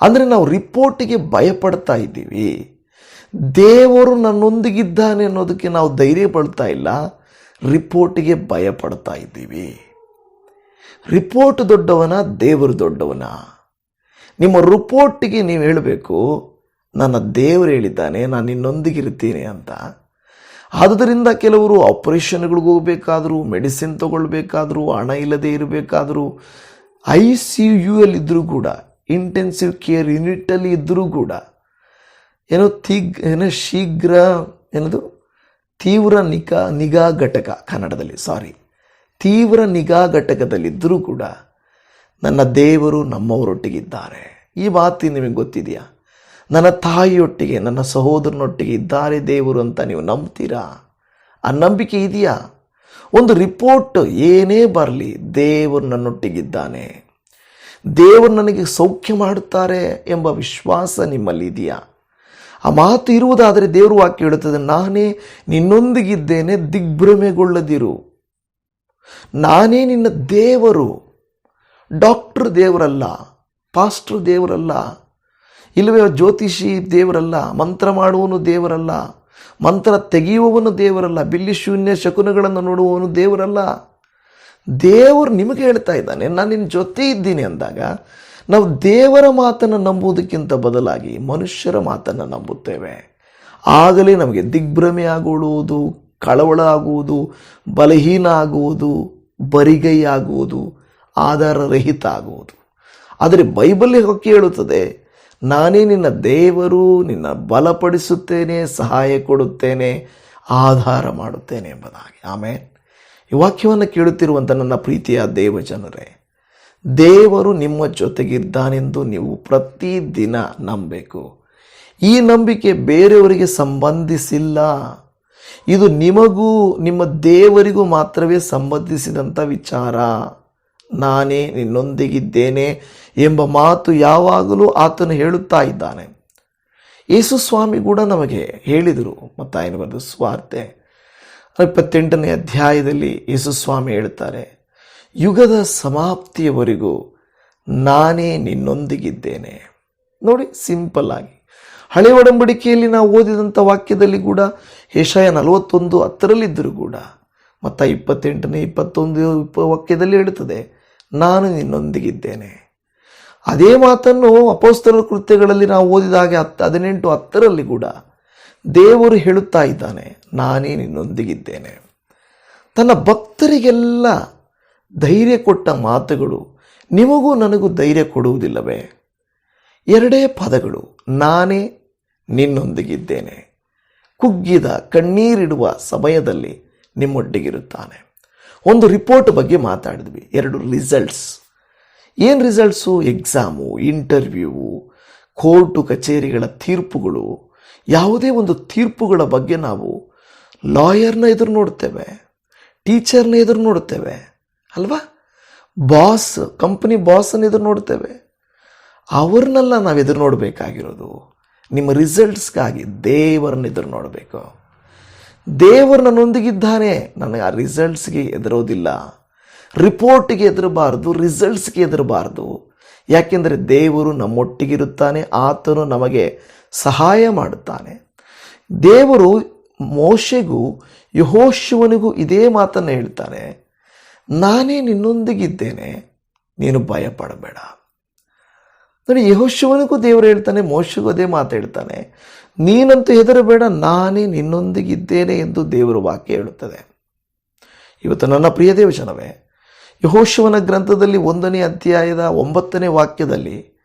ಅಂದರೆ ನಾವು ರಿಪೋರ್ಟಿಗೆ ಭಯಪಡ್ತಾ ಇದ್ದೀವಿ. ದೇವರು ನನ್ನೊಂದಿಗಿದ್ದಾನೆ ಅನ್ನೋದಕ್ಕೆ ನಾವು ಧೈರ್ಯ ಪಡ್ತಾ ಇಲ್ಲ. ರಿಪೋರ್ಟಿಗೆ ಭಯಪಡ್ತಾ ಇದ್ದೀವಿ. ರಿಪೋರ್ಟ್ ದೊಡ್ಡವನ, ದೇವರು ದೊಡ್ಡವನ. ನಿಮ್ಮ ರಿಪೋರ್ಟಿಗೆ ನೀವು ಹೇಳಬೇಕು, ನನ್ನ ದೇವರು ಹೇಳಿದ್ದಾನೆ, ನಾನು ನಿನ್ನೊಂದಿಗಿರ್ತೀನಿ ಅಂತ. ಆದುದರಿಂದ ಕೆಲವರು ಆಪರೇಷನ್ಗಳಿಗೆ ಹೋಗಬೇಕಾದ್ರೂ, ಮೆಡಿಸಿನ್ ತಗೊಳ್ಬೇಕಾದ್ರೂ, ಹಣ ಇಲ್ಲದೆ ಇರಬೇಕಾದ್ರೂ ಐ ಸಿ ಯು ಅಲ್ಲಿ ಇದ್ದರೂ ಕೂಡ ಇಂಟೆನ್ಸಿವ್ ಕೇರ್ ಯೂನಿಟಲ್ಲಿ ಇದ್ದರೂ ಕೂಡ, ಏನೋ ತೀಗ್, ಏನೋ ಶೀಘ್ರ, ಏನದು? ತೀವ್ರ ನಿಗಾ ನಿಗಾ ಘಟಕ ಕನ್ನಡದಲ್ಲಿ ಸಾರಿ ತೀವ್ರ ನಿಗಾ ಘಟಕದಲ್ಲಿದ್ದರೂ ಕೂಡ ನನ್ನ ದೇವರು ನಮ್ಮವರೊಟ್ಟಿಗಿದ್ದಾರೆ. ಈ ಮಾತು ನಿಮಗೆ ಗೊತ್ತಿದೆಯಾ? ನನ್ನ ತಾಯಿಯೊಟ್ಟಿಗೆ, ನನ್ನ ಸಹೋದರನೊಟ್ಟಿಗೆ ಇದ್ದಾರೆ ದೇವರು ಅಂತ ನೀವು ನಂಬ್ತೀರಾ? ಆ ನಂಬಿಕೆ ಇದೆಯಾ? ಒಂದು ರಿಪೋರ್ಟ್ ಏನೇ ಬರಲಿ, ದೇವರು ನನ್ನೊಟ್ಟಿಗಿದ್ದಾನೆ. ದೇವರು ನನಗೆ ಸೌಖ್ಯ ಮಾಡುತ್ತಾರೆ ಎಂಬ ವಿಶ್ವಾಸ ನಿಮ್ಮಲ್ಲಿ ಇದೆಯಾ ಆ ಮಾತು ಇರುವುದಾದರೆ ದೇವರು ವಾಕ್ಯ ಹೇಳುತ್ತದೆ, ನಾನೇ ನಿನ್ನೊಂದಿಗಿದ್ದೇನೆ, ದಿಗ್ಭ್ರಮೆಗೊಳ್ಳದಿರು. ನಾನೇ ನಿನ್ನ ದೇವರು, ಡಾಕ್ಟರ್ ದೇವರಲ್ಲ, ಪಾಸ್ಟರ್ ದೇವರಲ್ಲ, ಇಲ್ಲವೇ ಜ್ಯೋತಿಷಿ ದೇವರಲ್ಲ, ಮಂತ್ರ ಮಾಡುವನು ದೇವರಲ್ಲ, ಮಂತ್ರ ತೆಗೆಯುವವನು ದೇವರಲ್ಲ, ಬಿಲ್ಲಿ ಶೂನ್ಯ ಶಕುನಗಳನ್ನು ನೋಡುವವನು ದೇವರಲ್ಲ. ದೇವರು ನಿಮಗೆ ಹೇಳ್ತಾ ಇದ್ದಾನೆ, ನಾನು ನಿನ್ನ ಜೊತೆ ಇದ್ದೀನಿ ಅಂದಾಗ ನಾವು ದೇವರ ಮಾತನ್ನು ನಂಬುವುದಕ್ಕಿಂತ ಬದಲಾಗಿ ಮನುಷ್ಯರ ಮಾತನ್ನು ನಂಬುತ್ತೇವೆ. ಆಗಲೇ ನಮಗೆ ದಿಗ್ಭ್ರಮೆ ಆಗುವುದು ಕಳವಳ ಆಗುವುದು ಬಲಹೀನ ಆಗುವುದು ಬರಿಗೈ ಆಗುವುದು ಆಧಾರರಹಿತ ಆಗುವುದು. ಆದರೆ ಬೈಬಲ್ ಹೊಕ್ಕಿ ಹೇಳುತ್ತದೆ ನಾನೇ ನಿನ್ನ ದೇವರು, ನಿನ್ನ ಬಲಪಡಿಸುತ್ತೇನೆ, ಸಹಾಯ ಕೊಡುತ್ತೇನೆ, ಆಧಾರ ಮಾಡುತ್ತೇನೆ ಎಂಬುದಾಗಿ. ಆಮೇಲೆ ಈ ವಾಕ್ಯವನ್ನು ಕೇಳುತ್ತಿರುವಂಥ ನನ್ನ ಪ್ರೀತಿಯ ದೇವ ಜನರೇ ದೇವರು ನಿಮ್ಮ ಜೊತೆಗಿದ್ದಾನೆಂದು ನೀವು ಪ್ರತಿದಿನ ನಂಬಬೇಕು. ಈ ನಂಬಿಕೆ ಬೇರೆಯವರಿಗೆ ಸಂಬಂಧಿಸಿಲ್ಲ. ಇದು ನಿಮಗೂ, ನಿಮ್ಮ ದೇವರಿಗೂ ಮಾತ್ರವೇ ಸಂಬಂಧಿಸಿದಂಥ ವಿಚಾರ. ನಾನೇ ನಿನ್ನೊಂದಿಗಿದ್ದೇನೆ ಎಂಬ ಮಾತು ಯಾವಾಗಲೂ ಆತನು ಹೇಳುತ್ತಾ ಇದ್ದಾನೆ. ಯೇಸು ಸ್ವಾಮಿ ಕೂಡ ನಮಗೆ ಹೇಳಿದರು ಮತ್ತಾಯನ ಬರೆದು ಸ್ವಾರ್ತೆ ಇಪ್ಪತ್ತೆಂಟನೇ ಅಧ್ಯಾಯದಲ್ಲಿ ಯೇಸು ಸ್ವಾಮಿ ಹೇಳ್ತಾರೆ ಯುಗದ ಸಮಾಪ್ತಿಯವರೆಗೂ ನಾನೇ ನಿನ್ನೊಂದಿಗಿದ್ದೇನೆ. ನೋಡಿ, ಸಿಂಪಲ್ ಆಗಿ. ಹಳೆ ಒಡಂಬಡಿಕೆಯಲ್ಲಿ ನಾವು ಓದಿದಂಥ ವಾಕ್ಯದಲ್ಲಿ ಕೂಡ ಏಷಾಯ ನಲವತ್ತೊಂದು ಹತ್ತರಲ್ಲಿದ್ದರೂ ಕೂಡ, ಮತ್ತು ಇಪ್ಪತ್ತೆಂಟನೇ, ಇಪ್ಪತ್ತೊಂದು ಇಪ್ಪ ವಾಕ್ಯದಲ್ಲಿ ಹೇಳುತ್ತದೆ, ನಾನು ನಿನ್ನೊಂದಿಗಿದ್ದೇನೆ. ಅದೇ ಮಾತನ್ನು ಅಪೋಸ್ತರ ಕೃತ್ಯಗಳಲ್ಲಿ ನಾವು ಓದಿದಾಗ ಹತ್ತು ಹದಿನೆಂಟು, ಹತ್ತರಲ್ಲಿ ಕೂಡ ದೇವರು ಹೇಳುತ್ತಾ ಇದ್ದಾನೆ, ನಾನೇ ನಿನ್ನೊಂದಿಗಿದ್ದೇನೆ. ತನ್ನ ಭಕ್ತರಿಗೆಲ್ಲ ಧೈರ್ಯ ಕೊಟ್ಟ ಮಾತುಗಳು. ನಿಮಗೂ ನನಗೂ ಧೈರ್ಯ ಕೊಡುವುದಿಲ್ಲವೇ? ಎರಡೇ ಪದಗಳು. ನಾನೇ ನಿನ್ನೊಂದಿಗಿದ್ದೇನೆ. ಕುಗ್ಗಿದ ಕಣ್ಣೀರಿಡುವ ಸಮಯದಲ್ಲಿ ನಿಮ್ಮೊಟ್ಟಿಗಿರುತ್ತಾನೆ. ಒಂದು ರಿಪೋರ್ಟ್ ಬಗ್ಗೆ ಮಾತಾಡಿದ್ವಿ. ಎರಡು ರಿಸಲ್ಟ್ಸ್ ಏನು ರಿಸಲ್ಟ್ಸು ಎಕ್ಸಾಮು ಇಂಟರ್ವ್ಯೂವು ಕೋರ್ಟು, ಕಚೇರಿಗಳ ತೀರ್ಪುಗಳು. ಯಾವುದೇ ಒಂದು ತೀರ್ಪುಗಳ ಬಗ್ಗೆ ನಾವು ಲಾಯರ್ನ ಎದುರು ನೋಡ್ತೇವೆ. ಟೀಚರ್ನ ಎದುರು ನೋಡ್ತೇವೆ. ಅಲ್ವಾ? ಬಾಸ್ ಕಂಪನಿ ಬಾಸನ್ನು ಎದುರು ನೋಡ್ತೇವೆ ಅವ್ರನ್ನೆಲ್ಲ ನಾವು ಎದುರು ನೋಡಬೇಕಾಗಿರೋದು ನಿಮ್ಮ ರಿಸಲ್ಟ್ಸ್ಗಾಗಿ ದೇವರನ್ನ ಎದುರು ನೋಡಬೇಕು ದೇವರು ನನ್ನೊಂದಿಗಿದ್ದಾನೆ ನನಗೆ ಆ ರಿಸಲ್ಟ್ಸ್ಗೆ ಎದುರೋದಿಲ್ಲ. ರಿಪೋರ್ಟಿಗೆ ಎದುರಬಾರ್ದು ರಿಸಲ್ಟ್ಸ್ಗೆ ಎದುರಬಾರ್ದು. ಯಾಕೆಂದರೆ ದೇವರು ನಮ್ಮೊಟ್ಟಿಗಿರುತ್ತಾನೆ, ಆತನು ನಮಗೆ ಸಹಾಯ ಮಾಡುತ್ತಾನೆ. ದೇವರು ಮೋಶೆಗೂ ಯಹೋಶಿವನಿಗೂ ಇದೇ ಮಾತನ್ನು ಹೇಳ್ತಾನೆ. ನಾನೇ ನಿನ್ನೊಂದಿಗಿದ್ದೇನೆ, ನೀನು ಭಯಪಡಬೇಡ. ನೋಡಿ, ಯಹೋಶಿವನಿಗೂ ದೇವರು ಹೇಳ್ತಾನೆ, ಮೋಶಿಗೂ ಅದೇ ಮಾತು ನೀನಂತೂ ಹೆದರಬೇಡ, ನಾನೇ ನಿನ್ನೊಂದಿಗಿದ್ದೇನೆ ಎಂದು ದೇವರು ವಾಕ್ಯ ಹೇಳುತ್ತದೆ. ಇವತ್ತು ನನ್ನ ಪ್ರಿಯ ದೇವಜನವೇ, ಯಹೋಶಿವನ ಗ್ರಂಥದಲ್ಲಿ ಒಂದನೇ ಅಧ್ಯಾಯದ ಒಂಬತ್ತನೇ ವಾಕ್ಯದಲ್ಲಿ,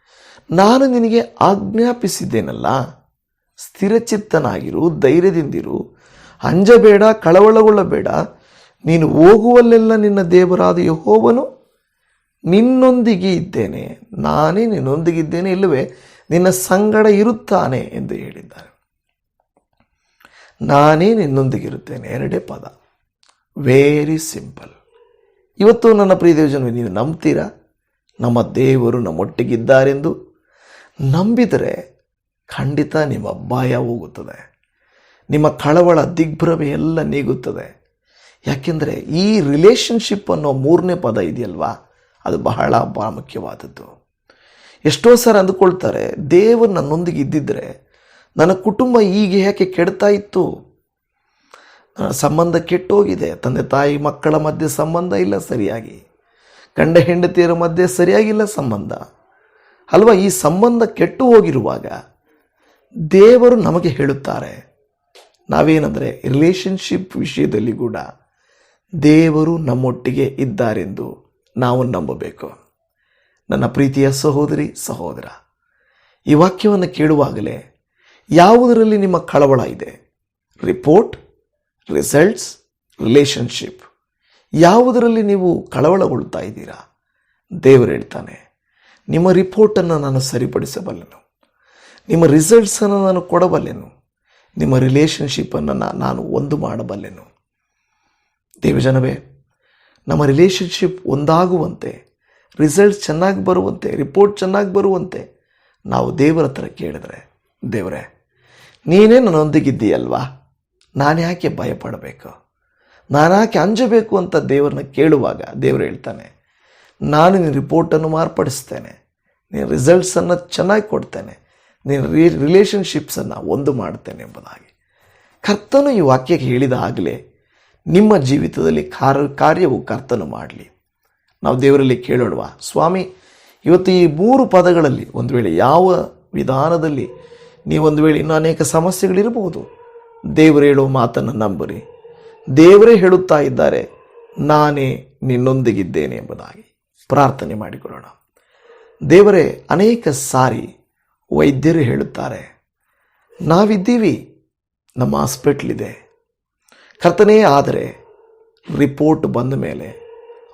ನಾನು ನಿನಗೆ ಆಜ್ಞಾಪಿಸಿದ್ದೇನಲ್ಲ, ಸ್ಥಿರಚಿತ್ತನಾಗಿರು, ಧೈರ್ಯದಿಂದಿರು, ಅಂಜಬೇಡ, ಕಳವಳಗೊಳ್ಳಬೇಡ ನೀನು ಹೋಗುವಲ್ಲೆಲ್ಲ ನಿನ್ನ ದೇವರಾದ ಯಹೋವನು ನಿನ್ನೊಂದಿಗೆ ಇದ್ದೇನೆ. ನಾನೇ ನಿನ್ನೊಂದಿಗಿದ್ದೇನೆ ಇಲ್ಲವೇ, ನಿನ್ನ ಸಂಗಡ ಇರುತ್ತಾನೆ ಎಂದು ಹೇಳಿದ್ದಾರೆ. ನಾನೇ ನಿನ್ನೊಂದಿಗಿರುತ್ತೇನೆ ಎರಡೇ ಪದ. ವೆರಿ ಸಿಂಪಲ್ ಇವತ್ತು ನನ್ನ ಪ್ರಿಯ ದೇವಜನ ನೀವು ನಂಬ್ತೀರಾ? ನಮ್ಮ ದೇವರು ನಮ್ಮೊಟ್ಟಿಗಿದ್ದಾರೆಂದು ನಂಬಿದರೆ ಖಂಡಿತ ನಿಮ್ಮ ಭಯ ಹೋಗುತ್ತದೆ. ನಿಮ್ಮ ಕಳವಳ ದಿಗ್ಭ್ರಮೆ ಎಲ್ಲ ನೀಗುತ್ತದೆ. ಯಾಕೆಂದರೆ ಈ ರಿಲೇಷನ್ಶಿಪ್ ಅನ್ನೋ ಮೂರನೇ ಪದ ಇದೆಯಲ್ವಾ? ಅದು ಬಹಳ ಪ್ರಾಮುಖ್ಯವಾದದ್ದು ಎಷ್ಟೋ ಸಲ ಅಂದುಕೊಳ್ತಾರೆ ದೇವರು ನನ್ನೊಂದಿಗೆ ಇದ್ದಿದ್ದರೆ ನನ್ನ ಕುಟುಂಬ ಈಗ ಯಾಕೆ ಕೆಡ್ತಾ ಇತ್ತು? ಸಂಬಂಧ ಕೆಟ್ಟೋಗಿದೆ, ತಂದೆ, ತಾಯಿ, ಮಕ್ಕಳ ಮಧ್ಯೆ ಸಂಬಂಧ ಇಲ್ಲ ಸರಿಯಾಗಿ. ಗಂಡ, ಹೆಂಡತಿಯರ ಮಧ್ಯೆ ಸರಿಯಾಗಿಲ್ಲ ಸಂಬಂಧ. ಅಲ್ವಾ, ಈ ಸಂಬಂಧ ಕೆಟ್ಟು ಹೋಗಿರುವಾಗ ದೇವರು ನಮಗೆ ಹೇಳುತ್ತಾರೆ, ನಾವೇನಂದರೆ ರಿಲೇಷನ್ಶಿಪ್ ವಿಷಯದಲ್ಲಿ ಕೂಡ ದೇವರು ನಮ್ಮೊಟ್ಟಿಗೆ ಇದ್ದಾರೆಂದು ನಾವು ನಂಬಬೇಕು. ನನ್ನ ಪ್ರೀತಿಯ ಸಹೋದರಿ, ಸಹೋದರ, ಈ ವಾಕ್ಯವನ್ನು ಕೇಳುವಾಗಲೇ ಯಾವುದರಲ್ಲಿ ನಿಮ್ಮ ಕಳವಳ ಇದೆ? ರಿಪೋರ್ಟ್, ರಿಸಲ್ಟ್ಸ್, ರಿಲೇಷನ್ಶಿಪ್, ಯಾವುದರಲ್ಲಿ ನೀವು ಕಳವಳಗೊಳ್ತಾ ಇದ್ದೀರಾ? ದೇವರು ಹೇಳ್ತಾನೆ, ನಿಮ್ಮ ರಿಪೋರ್ಟನ್ನು ನಾನು ಸರಿಪಡಿಸಬಲ್ಲೆನು, ನಿಮ್ಮ ರಿಸಲ್ಟ್ಸನ್ನು ನಾನು ಕೊಡಬಲ್ಲೆನು, ನಿಮ್ಮ ರಿಲೇಷನ್ಶಿಪ್ಪನ್ನು ನಾನು ಒಂದು ಮಾಡಬಲ್ಲೆನು. ದೇವಜನವೇ ನಮ್ಮ ರಿಲೇಷನ್ಶಿಪ್ ಒಂದಾಗುವಂತೆ ರಿಸಲ್ಟ್ಸ್ ಚೆನ್ನಾಗಿ ಬರುವಂತೆ ರಿಪೋರ್ಟ್ ಚೆನ್ನಾಗಿ ಬರುವಂತೆ ನಾವು ದೇವರ ಹತ್ರ ಕೇಳಿದ್ರೆ, ದೇವರೇ, ನೀನೇ ನನ್ನೊಂದಿಗಿದ್ದೀಯಲ್ವಾ? ನಾನು ಯಾಕೆ ಭಯಪಡಬೇಕು? ನಾನು ಯಾಕೆ ಅಂಜಬೇಕು ಅಂತ ದೇವರನ್ನ ಕೇಳುವಾಗ ದೇವರು ಹೇಳ್ತಾನೆ, ನಾನು ನಿನ್ನ ರಿಪೋರ್ಟನ್ನು ಮಾರ್ಪಡಿಸ್ತೇನೆ, ನೀನು ರಿಸಲ್ಟ್ಸನ್ನು ಚೆನ್ನಾಗಿ ಕೊಡ್ತೇನೆ, ನೀನು ರಿಲೇಷನ್ಶಿಪ್ಸನ್ನು ಒಂದು ಮಾಡ್ತೇನೆ ಎಂಬುದಾಗಿ. ಕರ್ತನು ಈ ವಾಕ್ಯಕ್ಕೆ ಹೇಳಿದ ಆಗಲೇ ನಿಮ್ಮ ಜೀವಿತದಲ್ಲಿ ಕಾರ, ಕಾರ್ಯವು ಕರ್ತನು ಮಾಡಲಿ. ನಾವು ದೇವರಲ್ಲಿ ಕೇಳೋಣವಾ. ಸ್ವಾಮಿ, ಇವತ್ತು ಈ ಮೂರು ಪದಗಳಲ್ಲಿ ಒಂದು ವೇಳೆ ಯಾವ ವಿಧಾನದಲ್ಲಿ ನೀವೊಂದು ವೇಳೆ ಇನ್ನೂ ಅನೇಕ ಸಮಸ್ಯೆಗಳಿರಬಹುದು? ದೇವರು ಹೇಳುವ ಮಾತನ್ನು ನಂಬರಿ. ದೇವರೇ ಹೇಳುತ್ತಾ ಇದ್ದಾರೆ, ನಾನೇ ನಿನ್ನೊಂದಿಗಿದ್ದೇನೆ ಎಂಬುದಾಗಿ ಪ್ರಾರ್ಥನೆ ಮಾಡಿಕೊಳ್ಳೋಣ. ದೇವರೇ, ಅನೇಕ ಸಾರಿ ವೈದ್ಯರು ಹೇಳುತ್ತಾರೆ, ನಾವಿದ್ದೀವಿ, ನಮ್ಮ ಹಾಸ್ಪಿಟ್ಲ್ ಇದೆ ಕರ್ತನೇ, ಆದರೆ ರಿಪೋರ್ಟ್ ಬಂದ ಮೇಲೆ,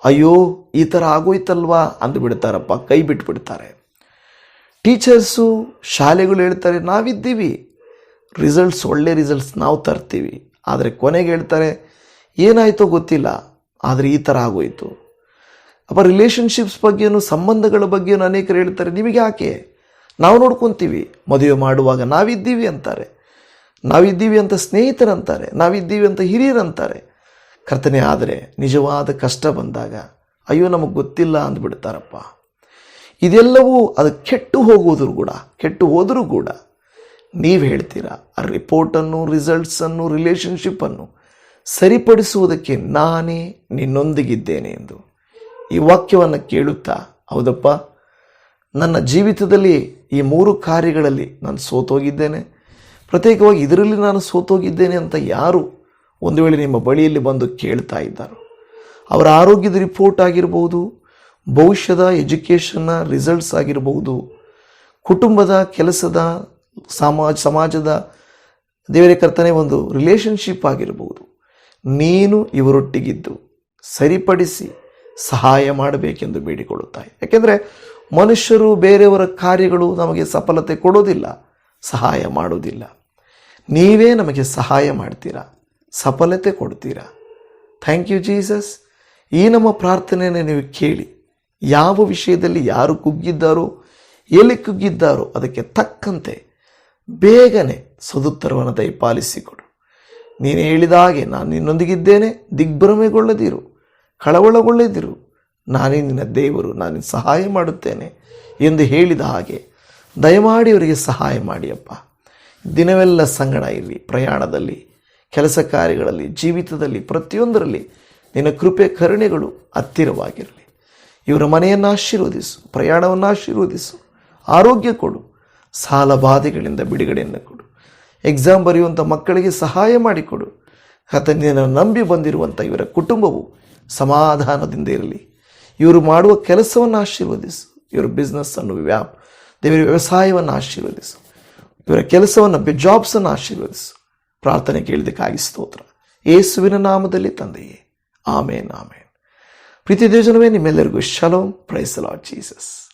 ಅಯ್ಯೋ, ಈ ಥರ ಆಗೋಯ್ತಲ್ವಾ ಅಂದುಬಿಡ್ತಾರಪ್ಪ ಕೈ ಬಿಟ್ಬಿಡ್ತಾರೆ. ಟೀಚರ್ಸು, ಶಾಲೆಗಳು ಹೇಳ್ತಾರೆ, ನಾವಿದ್ದೀವಿ. ರಿಸಲ್ಟ್ಸ್, ಒಳ್ಳೆ ರಿಸಲ್ಟ್ಸ್ ನಾವು ತರ್ತೀವಿ. ಆದರೆ ಕೊನೆಗೆ ಹೇಳ್ತಾರೆ, ಏನಾಯಿತೋ ಗೊತ್ತಿಲ್ಲ, ಆದರೆ ಈ ಥರ ಆಗೋಯಿತು. ಅಪ್ಪ ರಿಲೇಷನ್ಶಿಪ್ಸ್ ಬಗ್ಗೆಯೂ ಸಂಬಂಧಗಳ ಬಗ್ಗೆಯೂ ಅನೇಕರು ಹೇಳ್ತಾರೆ ನಿಮಗೆ ಯಾಕೆ ನಾವು ನೋಡ್ಕೊತೀವಿ. ಮದುವೆ ಮಾಡುವಾಗ ನಾವಿದ್ದೀವಿ ಅಂತಾರೆ. ನಾವಿದ್ದೀವಿ ಅಂತ ಸ್ನೇಹಿತರಂತಾರೆ, ನಾವಿದ್ದೀವಿ ಅಂತ ಹಿರಿಯರಂತಾರೆ. ಕರ್ತನೆ, ಆದರೆ ನಿಜವಾದ ಕಷ್ಟ ಬಂದಾಗ ಅಯ್ಯೋ, ನಮಗೆ ಗೊತ್ತಿಲ್ಲ ಅಂದ್ಬಿಡ್ತಾರಪ್ಪ. ಇದೆಲ್ಲವೂ ಅದು ಕೆಟ್ಟು ಹೋಗುವುದ್ರು ಕೂಡ, ಕೆಟ್ಟು ಹೋದರೂ ಕೂಡ ನೀವು ಹೇಳ್ತೀರಾ, ಆ ರಿಪೋರ್ಟನ್ನು, ರಿಸಲ್ಟ್ಸನ್ನು, ರಿಲೇಷನ್ಶಿಪ್ಪನ್ನು ಸರಿಪಡಿಸುವುದಕ್ಕೆ ನಾನೇ ನಿನ್ನೊಂದಿಗಿದ್ದೇನೆ ಎಂದು ಈ ವಾಕ್ಯವನ್ನು ಕೇಳುತ್ತಾ, ಹೌದಪ್ಪ, ನನ್ನ ಜೀವಿತದಲ್ಲಿ ಈ ಮೂರು ಕಾರ್ಯಗಳಲ್ಲಿ ನಾನು ಸೋತೋಗಿದ್ದೇನೆ. ಪ್ರತ್ಯೇಕವಾಗಿ ಇದರಲ್ಲಿ ನಾನು ಸೋತೋಗಿದ್ದೇನೆ ಅಂತ ಯಾರು ಒಂದು ವೇಳೆ ನಿಮ್ಮ ಬಳಿಯಲ್ಲಿ ಬಂದು ಕೇಳ್ತಾ ಇದ್ದಾರೋ? ಅವರ ಆರೋಗ್ಯದ ರಿಪೋರ್ಟ್ ಆಗಿರ್ಬೋದು, ಭವಿಷ್ಯದ ಎಜುಕೇಷನ್ನ ರಿಸಲ್ಟ್ಸ್ ಆಗಿರಬಹುದು ಕುಟುಂಬದ ಕೆಲಸದ, ಸಮಾಜ, ಸಮಾಜದ ದೇವರ ಕರ್ತನೆ ಒಂದು ರಿಲೇಷನ್ಶಿಪ್ ಆಗಿರಬಹುದು ನೀನು ಇವರೊಟ್ಟಿಗಿದ್ದು ಸರಿಪಡಿಸಿ ಸಹಾಯ ಮಾಡಬೇಕೆಂದು ಬೇಡಿಕೊಳ್ಳುತ್ತಾರೆ. ಯಾಕೆಂದರೆ ಮನುಷ್ಯರು ಬೇರೆಯವರ ಕಾರ್ಯಗಳು ನಮಗೆ ಸಫಲತೆ ಕೊಡೋದಿಲ್ಲ, ಸಹಾಯ ಮಾಡೋದಿಲ್ಲ. ನೀವೇ ನಮಗೆ ಸಹಾಯ ಮಾಡ್ತೀರಾ? ಸಫಲತೆ ಕೊಡ್ತೀರಾ? ಥ್ಯಾಂಕ್ ಯು ಜೀಸಸ್ ಈ ನಮ್ಮ ಪ್ರಾರ್ಥನೆಯನ್ನು ನೀವು ಕೇಳಿ, ಯಾವ ವಿಷಯದಲ್ಲಿ ಯಾರು ಕುಗ್ಗಿದ್ದಾರೋ, ಎಲ್ಲಿ ಕುಗ್ಗಿದ್ದಾರೋ, ಅದಕ್ಕೆ ತಕ್ಕಂತೆ ಬೇಗನೆ ಸದುತ್ತರವನ್ನು ದಯಪಾಲಿಸಿಕೊಡು. ನೀನು ಹೇಳಿದ ಹಾಗೆ ನಾನು ನಿನ್ನೊಂದಿಗಿದ್ದೇನೆ, ದಿಗ್ಭ್ರಮೆಗೊಳ್ಳದಿರು, ಕಳವಳಗೊಳ್ಳದಿರು. ನಾನೇ ನಿನ್ನ ದೇವರು, ನಾನು ಸಹಾಯ ಮಾಡುತ್ತೇನೆ ಎಂದು ಹೇಳಿದ ಹಾಗೆ ದಯಮಾಡಿ ಅವರಿಗೆ ಸಹಾಯ ಮಾಡಿಯಪ್ಪ. ದಿನವೆಲ್ಲ ಸಂಗಡ ಇರಲಿ ಪ್ರಯಾಣದಲ್ಲಿ, ಕೆಲಸ ಕಾರ್ಯಗಳಲ್ಲಿ, ಜೀವಿತದಲ್ಲಿ, ಪ್ರತಿಯೊಂದರಲ್ಲಿ ನಿನ್ನ ಕೃಪೆ, ಕರುಣೆಗಳು ಹತ್ತಿರವಾಗಿರಲಿ. ಇವರ ಮನೆಯನ್ನು ಆಶೀರ್ವದಿಸು, ಪ್ರಯಾಣವನ್ನು ಆಶೀರ್ವದಿಸು, ಆರೋಗ್ಯ ಕೊಡು, ಸಾಲ ಬಾಧೆಗಳಿಂದ ಬಿಡುಗಡೆಯನ್ನು ಕೊಡು. ಎಕ್ಸಾಮ್ ಬರೆಯುವಂಥ ಮಕ್ಕಳಿಗೆ ಸಹಾಯ ಮಾಡಿಕೊಡು. ಕತನಿಯನ್ನು ನಂಬಿ ಬಂದಿರುವಂಥ ಇವರ ಕುಟುಂಬವು ಸಮಾಧಾನದಿಂದ ಇರಲಿ. ಇವರು ಮಾಡುವ ಕೆಲಸವನ್ನು ಆಶೀರ್ವದಿಸು. ಇವರ ಬಿಸ್ನೆಸ್ಸನ್ನು ವ್ಯಾಪ್, ದೇವರ ವ್ಯವಸಾಯವನ್ನು ಆಶೀರ್ವದಿಸು. ಇವರ ಕೆಲಸವನ್ನು ಜಾಬ್ಸನ್ನು ಆಶೀರ್ವದಿಸು. ಪ್ರಾರ್ಥನೆ ಕೇಳಿದಕ್ಕಾಗಿ ಸ್ತೋತ್ರ. ಯೇಸುವಿನ ನಾಮದಲ್ಲಿ ತಂದೆಯೇ. ಆಮೇನ್ ಆಮೇನ್. ಪ್ರೀತಿ ದೇವಜನವೇ, ನಿಮ್ಮೆಲ್ಲರಿಗೂ ಶಲೋಮ್. Price lord Jesus